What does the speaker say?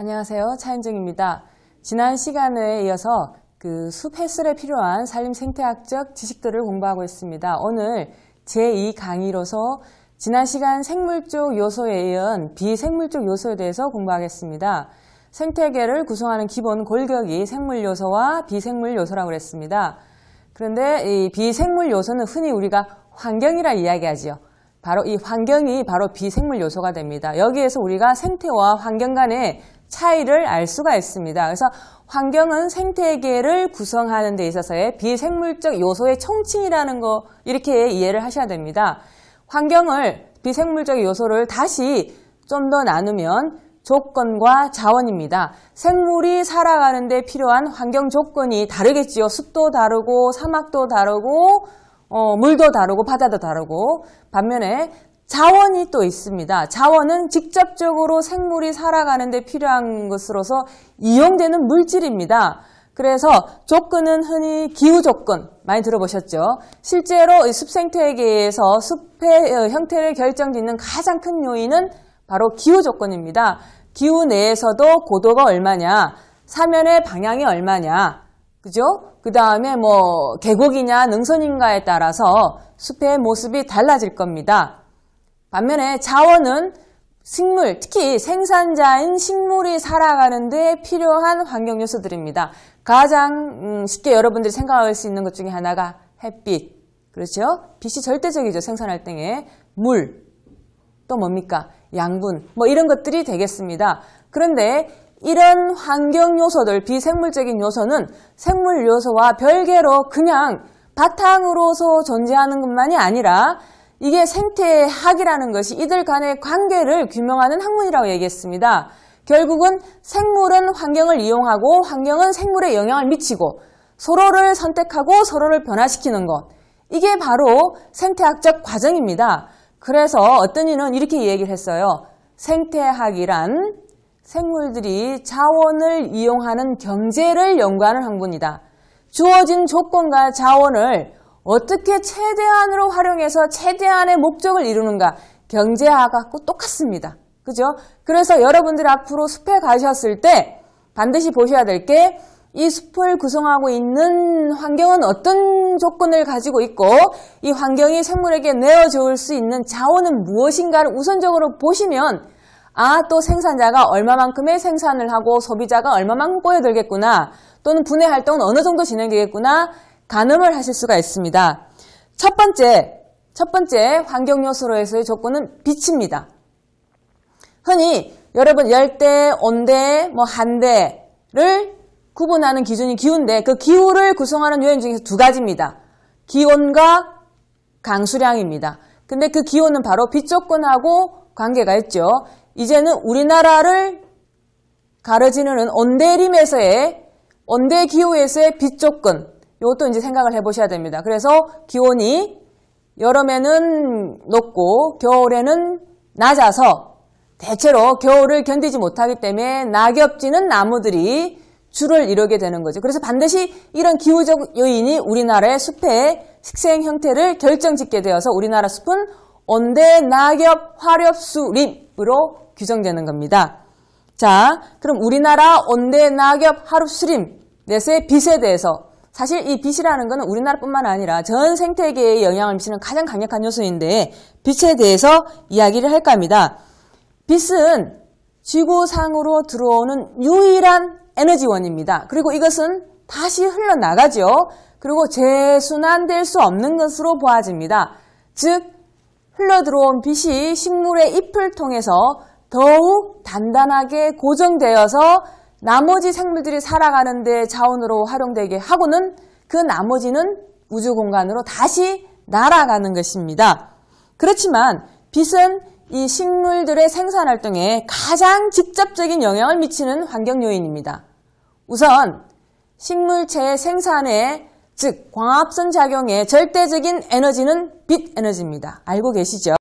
안녕하세요. 차현정입니다. 지난 시간에 이어서 그숲 해설에 필요한 산림 생태학적 지식들을 공부하고 있습니다. 오늘 제2 강의로서 지난 시간 생물적 요소에 이은 비생물적 요소에 대해서 공부하겠습니다. 생태계를 구성하는 기본 골격이 생물 요소와 비생물 요소라고 그랬습니다. 그런데 이 비생물 요소는 흔히 우리가 환경이라 이야기하지요. 바로 이 환경이 바로 비생물 요소가 됩니다. 여기에서 우리가 생태와 환경 간의 차이를 알 수가 있습니다. 그래서 환경은 생태계를 구성하는 데 있어서의 비생물적 요소의 총칭이라는 거 이렇게 이해를 하셔야 됩니다. 환경을 비생물적 요소를 다시 좀 더 나누면 조건과 자원입니다. 생물이 살아가는 데 필요한 환경 조건이 다르겠지요. 숲도 다르고 사막도 다르고 어, 물도 다르고 바다도 다르고 반면에 자원이 또 있습니다. 자원은 직접적으로 생물이 살아가는 데 필요한 것으로서 이용되는 물질입니다. 그래서 조건은 흔히 기후 조건 많이 들어보셨죠? 실제로 숲 생태계에서 숲의 어, 형태를 결정짓는 가장 큰 요인은 바로 기후 조건입니다. 기후 내에서도 고도가 얼마냐, 사면의 방향이 얼마냐, 그죠? 그 다음에 뭐 계곡이냐 능선인가에 따라서 숲의 모습이 달라질 겁니다. 반면에 자원은 식물, 특히 생산자인 식물이 살아가는 데 필요한 환경 요소들입니다. 가장 음, 쉽게 여러분들이 생각할 수 있는 것 중에 하나가 햇빛, 그렇죠? 빛이 절대적이죠. 생산할 때에 물, 또 뭡니까? 양분, 뭐 이런 것들이 되겠습니다. 그런데 이런 환경 요소들, 비생물적인 요소는 생물 요소와 별개로 그냥 바탕으로서 존재하는 것만이 아니라 이게 생태학이라는 것이 이들 간의 관계를 규명하는 학문이라고 얘기했습니다. 결국은 생물은 환경을 이용하고 환경은 생물에 영향을 미치고 서로를 선택하고 서로를 변화시키는 것. 이게 바로 생태학적 과정입니다. 그래서 어떤 이는 이렇게 얘기를 했어요. 생태학이란 생물들이 자원을 이용하는 경제를 연구하는 학문이다. 주어진 조건과 자원을 어떻게 최대한으로 활용해서 최대한의 목적을 이루는가 경제학하고 똑같습니다. 그죠? 그래서 여러분들 앞으로 숲에 가셨을 때 반드시 보셔야 될 게 이 숲을 구성하고 있는 환경은 어떤 조건을 가지고 있고 이 환경이 생물에게 내어줄 수 있는 자원은 무엇인가를 우선적으로 보시면 아, 또 생산자가 얼마만큼의 생산을 하고 소비자가 얼마만큼 꼬여들겠구나 또는 분해 활동은 어느 정도 진행되겠구나 가늠을 하실 수가 있습니다. 첫 번째, 첫 번째 환경 요소로에서의 조건은 빛입니다. 흔히 여러분 열대, 온대, 뭐 한대를 구분하는 기준이 기후인데 그 기후를 구성하는 요인 중에서 두 가지입니다. 기온과 강수량입니다. 근데 그 기온은 바로 빛 조건하고 관계가 있죠. 이제는 우리나라를 가르지는 온대림에서의 온대 기후에서의 빛 조건 이것도 이제 생각을 해보셔야 됩니다. 그래서 기온이 여름에는 높고 겨울에는 낮아서 대체로 겨울을 견디지 못하기 때문에 낙엽지는 나무들이 줄을 이루게 되는 거죠. 그래서 반드시 이런 기후적 요인이 우리나라의 숲의 식생 형태를 결정짓게 되어서 우리나라 숲은 온대 낙엽 화렵 수림으로 규정되는 겁니다. 자, 그럼 우리나라 온대 낙엽 화렵 수림 넷의 빛에 대해서 사실 이 빛이라는 것은 우리나라뿐만 아니라 전 생태계에 영향을 미치는 가장 강력한 요소인데 빛에 대해서 이야기를 할까 합니다. 빛은 지구상으로 들어오는 유일한 에너지원입니다. 그리고 이것은 다시 흘러나가죠. 그리고 재순환될 수 없는 것으로 보아집니다. 즉 흘러들어온 빛이 식물의 잎을 통해서 더욱 단단하게 고정되어서 나머지 생물들이 살아가는데 자원으로 활용되게 하고는 그 나머지는 우주 공간으로 다시 날아가는 것입니다. 그렇지만 빛은 이 식물들의 생산 활동에 가장 직접적인 영향을 미치는 환경 요인입니다. 우선 식물체의 생산에 즉 광합성 작용의 절대적인 에너지는 빛 에너지입니다. 알고 계시죠?